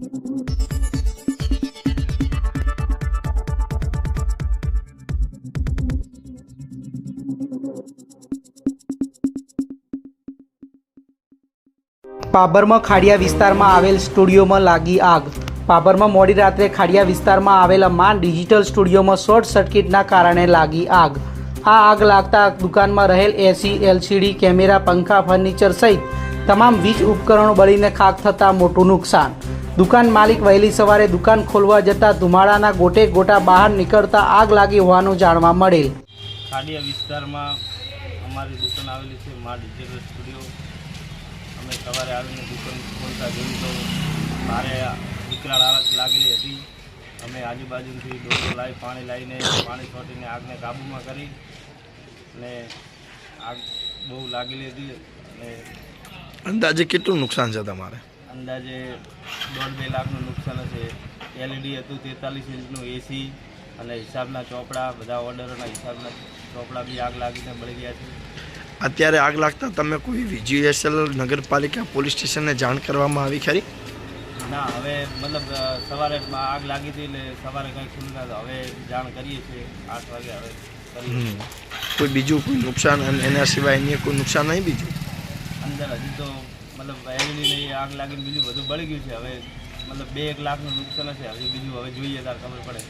પાભરમાં ખાડિયા વિસ્તારમાં આવેલ સ્ટુડિયોમાં લાગી આગ. પાબરમાં મોડી રાત્રે ખાડિયા વિસ્તારમાં આવેલા માન ડિજિટલ સ્ટુડિયોમાં શોર્ટ સર્કિટના કારણે લાગી આગ. આ આગ લાગતા દુકાનમાં રહેલ એસી, એલસીડી, કેમેરા, પંખા, ફર્નિચર સહિત તમામ વીજ ઉપકરણો બળીને ખાક થતાં મોટું નુકસાન. દુકાન માલિક વહેલી સવારે દુકાન ખોલવા જતાં ધુમાડાના ગોટે ગોટા બહાર નીકળતા આગ લાગી હોવાનું જાણવા મળેલ. ખાડિયા વિસ્તારમાં અમારી દુકાન આવેલી છે, મા ડિજિટલ સ્ટુડિયો. અમે સવારે આવીને દુકાન ખોલતા જોયું તો ભારે વિકરાળ આગ લાગેલી હતી. અમે આજુબાજુથી ડોકો લાવી પાણી લાવીને પાણી છોટીને આગને કાબૂમાં કરી અને આગ બહુ લાગેલી હતી અને અંદાજે કેટલું નુકસાન છે તમારે? અંદાજે દોઢ બે લાખનું નુકસાન હશે. એલઈડી હતું તેતાલીસ ઇંચનું એસી અને હિસાબના ચોપડા બધા ઓર્ડરોના હિસાબના ચોપડા બી આગ લાગીને મળી ગયા છે. અત્યારે આગ લાગતા તમે કોઈ વીજીએસએલ નગરપાલિકા પોલીસ સ્ટેશનને જાણ કરવામાં આવી ખરી? ના હવે મતલબ સવારે આગ લાગી હતી એટલે સવારે કંઈ ખુલ્લું ના હવે જાણ કરીએ છીએ. આઠ વાગે હવે કોઈ બીજું કોઈ નુકસાન અને એના સિવાય અન્ય કોઈ નુકસાન નહીં બીજું? અંદર હજી તો મતલબ એલઈડી આગ લાગીને બીજું બધું બળી ગયું છે. હવે મતલબ બે એક લાખનું નુકસાન હશે. હજી બીજું હવે જોઈએ ત્યારે ખબર પડે.